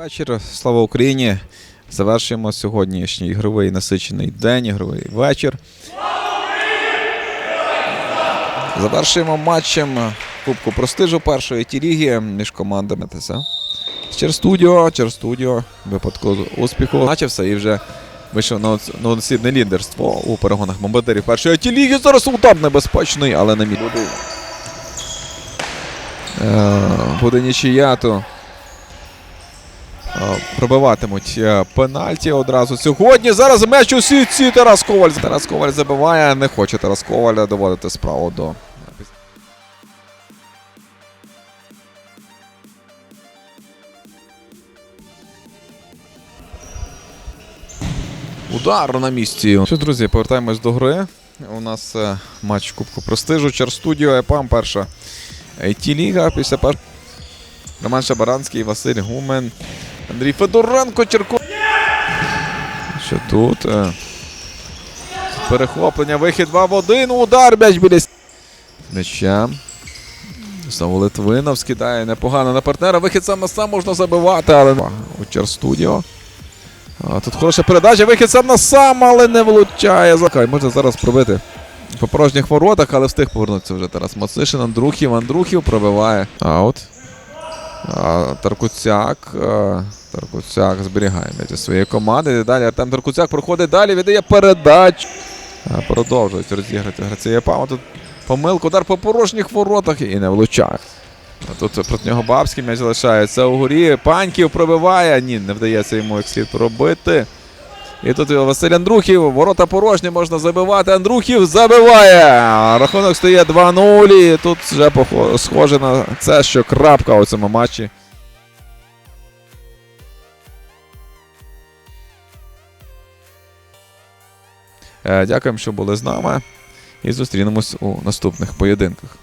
Вечір, слава Україні! Завершуємо сьогоднішній ігровий насичений день, ігровий вечір. Завершуємо матчем Кубку Простижу першої ті-ліги між командами ТСА. Черстудіо, Черстудіо, випадку успіху. Начався і вже вийшов на оц- лідерство у перегонах бомбардирів першої ті-ліги. Зараз удар небезпечний, але на мій. Е, Буде нічия, то Пробиватимуть е, пенальті одразу сьогодні. Зараз м'яч у сітці Тарас Коваль. Тарас Коваль забиває. Не хоче Тарас Коваля доводити справу до. Удар на місці. Що, друзі, повертаємось до гри. У нас е, матч Кубку Престижу. Черстудіо ЕПАМ перша it ліга після першого. Роман Шабаранський, Василь Гумен, Андрій Федоренко, Черко. Що тут? Е, Перехоплення, вихід 2 в 1. Удар м'яч біля м'яча. Знову Литвинов скидає непогано на партнера. Вихід сам на сам можна забивати, але у Черстудіо. Тут хороша передача, вихід сам на сам, але не влучає. Закай, можна зараз пробити по порожніх воротах, але встиг повернутися вже Тарас Мацишин. Андрухів, Андрухів пробиває. Аут. Таркуцяк. Таркуцяк зберігає м'яч своєї команди. Далі Артем Таркуцяк проходить далі, віддає передачу. Продовжують розіграти Грація Пава. Тут помилку, удар по порожніх воротах і не влучає. Тут проти нього Бабський м'яч залишається угорі. Паньків пробиває. Ні, не вдається йому як слід пробити. І тут Василь Андрухів, ворота порожні, можна забивати. Андрухів забиває. Рахунок стає 2-0. І тут вже схоже на це, що крапка у цьому матчі. Е, Дякуємо, що були з нами. І зустрінемось у наступних поєдинках.